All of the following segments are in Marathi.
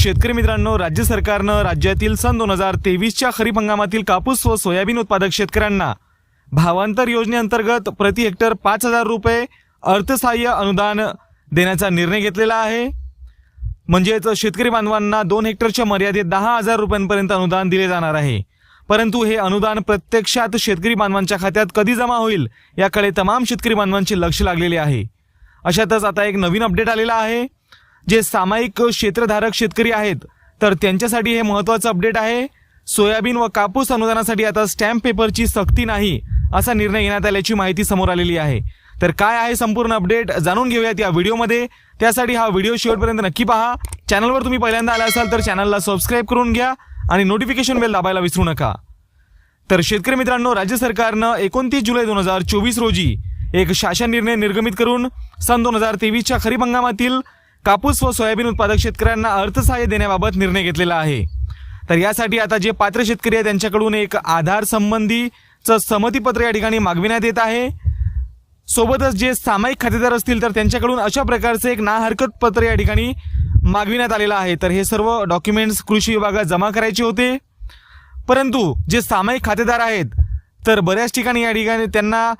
शेतकरी मित्रांनो राज्य सरकारनं राज्यातील सन दोन हजार तेवीसच्या खरीप हंगामातील कापूस व सोयाबीन उत्पादक शेतकऱ्यांना भावांतर योजनेअंतर्गत प्रति हेक्टर पाच हजार रुपये अर्थसहाय्य अनुदान देण्याचा निर्णय घेतलेला आहे. म्हणजेच शेतकरी बांधवांना दोन हेक्टरच्या मर्यादेत दहा हजार रुपयांपर्यंत अनुदान दिले जाणार आहे. परंतु हे अनुदान प्रत्यक्षात शेतकरी बांधवांच्या खात्यात कधी जमा होईल याकडे तमाम शेतकरी बांधवांचे लक्ष लागलेले आहे. अशातच आता एक नवीन अपडेट आलेला आहे. जे सामायिक क्षेत्रधारक शेतकरी आहेत तर त्यांच्यासाठी हे महत्त्वाचं अपडेट आहे. सोयाबीन व कापूस अनुदानासाठी आता स्टॅम्प पेपरची सक्ती नाही असा निर्णय घेण्यात आल्याची माहिती समोर आलेली आहे. तर काय आहे संपूर्ण अपडेट जाणून घेऊयात या व्हिडिओमध्ये. त्यासाठी हा व्हिडिओ शेवटपर्यंत नक्की पहा. चॅनलवर तुम्ही पहिल्यांदा आला असाल तर चॅनलला सबस्क्राईब करून घ्या आणि नोटिफिकेशन बेल दाबायला विसरू नका. तर शेतकरी मित्रांनो राज्य सरकारनं एकोणतीस जुलै दोन हजार चोवीस रोजी एक शासन निर्णय निर्गमित करून सन दोन हजार तेवीसच्या खरीप हंगामातील कापूस व सोयाबीन उत्पादक शेतकऱ्यांना अर्थसहाय्य देण्याबाबत निर्णय घेतलेला आहे. तर यासाठी आता जे पात्र शेतकरी आहे त्यांच्याकडून एक आधार संबंधीचं संमतीपत्र या ठिकाणी मागविण्यात येत आहे. सोबतच जे सामायिक खातेदार असतील तर त्यांच्याकडून अशा प्रकारचं एक ना हरकत पत्र या ठिकाणी मागविण्यात आलेलं आहे. तर हे सर्व डॉक्युमेंट्स कृषी विभागात जमा करायचे होते. परंतु जे सामायिक खातेदार आहेत तर बऱ्याच ठिकाणी या ठिकाणी त्यांना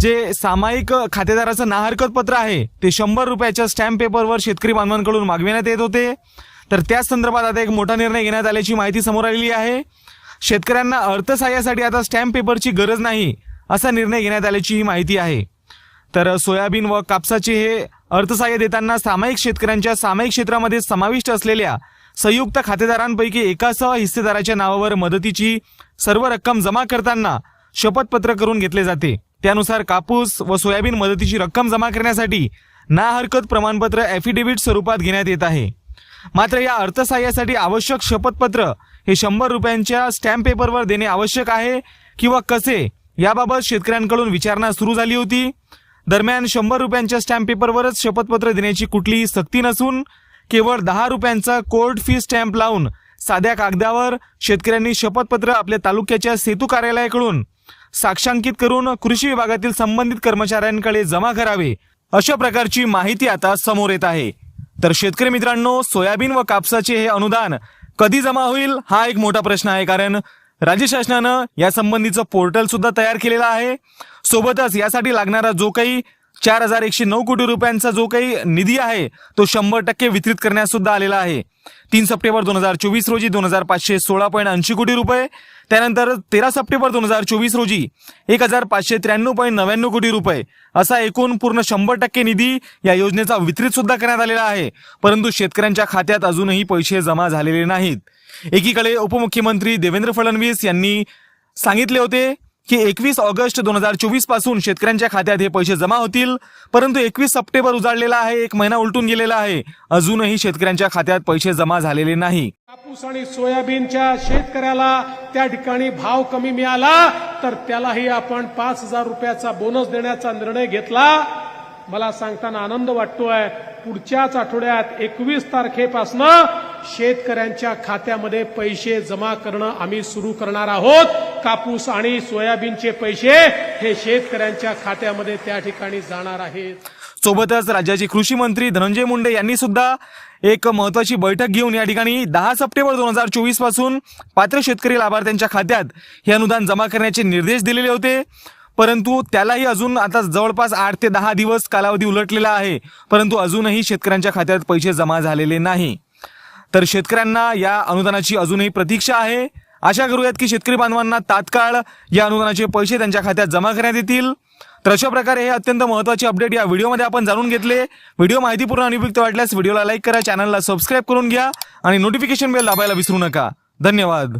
जे सामायिक खातेदाराचं नाहरकत पत्र आहे ते शंभर रुपयाच्या स्टॅम्प पेपरवर शेतकरी बांधवांकडून मागविण्यात येत होते. तर त्याच संदर्भात आता एक मोठा निर्णय घेण्यात आल्याची माहिती समोर आलेली आहे. शेतकऱ्यांना अर्थसहाय्यासाठी आता स्टॅम्प पेपरची गरज नाही असा निर्णय घेण्यात आल्याची ही माहिती आहे. तर सोयाबीन व कापसाचे हे अर्थसहाय्य देताना सामायिक शेतकऱ्यांच्या सामायिक क्षेत्रामध्ये समाविष्ट असलेल्या संयुक्त खातेदारांपैकी एकासह हिस्सेदाराच्या नावावर मदतीची सर्व रक्कम जमा करताना शपथपत्र करून घेतले जाते. त्यानुसार कापूस व सोयाबीन मदतीची रक्कम जमा करण्यासाठी ना हरकत प्रमाणपत्र ॲफिडेव्हिट स्वरूपात घेण्यात येत आहे. मात्र या अर्थसहाय्यासाठी आवश्यक शपथपत्र हे शंभर रुपयांच्या स्टॅम्प पेपरवर देणे आवश्यक आहे किंवा कसे? याबाबत शेतकऱ्यांकडून विचारणा सुरू झाली होती. दरम्यान शंभर रुपयांच्या स्टॅम्प पेपरवरच शपथपत्र देण्याची कुठलीही सक्ती नसून केवळ दहा रुपयांचा कोर्ट फी स्टॅम्प लावून साध्या कागदावर शेतकऱ्यांनी शपथपत्र आपल्या तालुक्याच्या सेतू कार्यालयाकडून साक्षांकित करून कृषी विभागातील संबंधित कर्मचाऱ्यांकडे जमा करावे अशा प्रकारची माहिती आता समोर येत आहे. तर शेतकरी मित्रांनो सोयाबीन व कापसाचे हे अनुदान कधी जमा होईल हा एक मोठा प्रश्न आहे कारण राज्य शासनानं या संबंधीचं पोर्टल सुद्धा तयार केलेलं आहे. सोबतच यासाठी लागणारा जो काही चार हजार एकशे नऊ कोटी रुपयांचा जो काही निधी आहे तो शंभर टक्के वितरित करण्यास सुद्धा आलेला आहे. तीन सप्टेंबर दोन हजार चोवीस रोजी दोन हजार पाचशे सोळा पॉईंट ऐंशी कोटी रुपये त्यानंतर तेरा सप्टेंबर दोन हजार चोवीस रोजी एक हजार पाचशे त्र्याण्णव पॉईंट नव्याण्णव कोटी रुपये असा एकूण पूर्ण शंभर टक्के निधी या योजनेचा वितरित सुद्धा करण्यात आलेला आहे. परंतु शेतकऱ्यांच्या खात्यात अजूनही पैसे जमा झालेले नाहीत. एकीकडे उपमुख्यमंत्री देवेंद्र फडणवीस यांनी सांगितले होते की एकवीस ऑगस्ट दोन हजार चोवीसपासून शेतकऱ्यांच्या खात्यात हे पैसे जमा होतील. परंतु एकवीस सप्टेंबर उजाडलेला आहे एक महिना उलटून गेलेला आहे. अजूनही शेतकऱ्यांच्या खात्यात पैसे जमा झालेले नाही. कापूस आणि सोयाबीनच्या शेतकऱ्याला त्या ठिकाणी भाव कमी मिळाला तर त्यालाही आपण पाच हजार रुपयाचा बोनस देण्याचा निर्णय घेतला. मला सांगताना आनंद वाटतोय पुढच्याच आठवड्यात एकवीस तारखेपासनं शेतकऱ्यांच्या खात्यामध्ये पैसे जमा करणं आम्ही सुरू करणार आहोत. कापूस आणि सोयाबीनचे पैसे हे शेतकऱ्यांच्या खात्यामध्ये त्या ठिकाणी जाणार आहेत. सोबतच राज्याचे कृषी मंत्री धनंजय मुंडे यांनी सुद्धा एक महत्वाची बैठक घेऊन या ठिकाणी दहा सप्टेंबर दोन हजार चोवीसपासून पात्र शेतकरी लाभार्थ्यांच्या खात्यात हे अनुदान जमा करण्याचे निर्देश दिलेले होते. परंतु त्यालाही अजून आता जवळपास आठ ते दहा दिवस कालावधी उलटलेला आहे. परंतु अजूनही शेतकऱ्यांच्या खात्यात पैसे जमा झालेले नाही. तर शेतकऱ्यांना या अनुदानाची अजूनही प्रतीक्षा आहे. आशा करूयात की शेतकरी बांधवांना तात्काळ या अनुदानाचे पैसे त्यांच्या खात्यात जमा करण्यात येतील. तर अशा प्रकारे हे अत्यंत महत्त्वाचे अपडेट या व्हिडिओमध्ये आपण जाणून घेतले. व्हिडिओ माहितीपूर्ण आणि उपयुक्त वाटल्यास व्हिडिओला लाईक करा चॅनलला सबस्क्राईब करून घ्या आणि नोटिफिकेशन बेल दाबायला विसरू नका. धन्यवाद.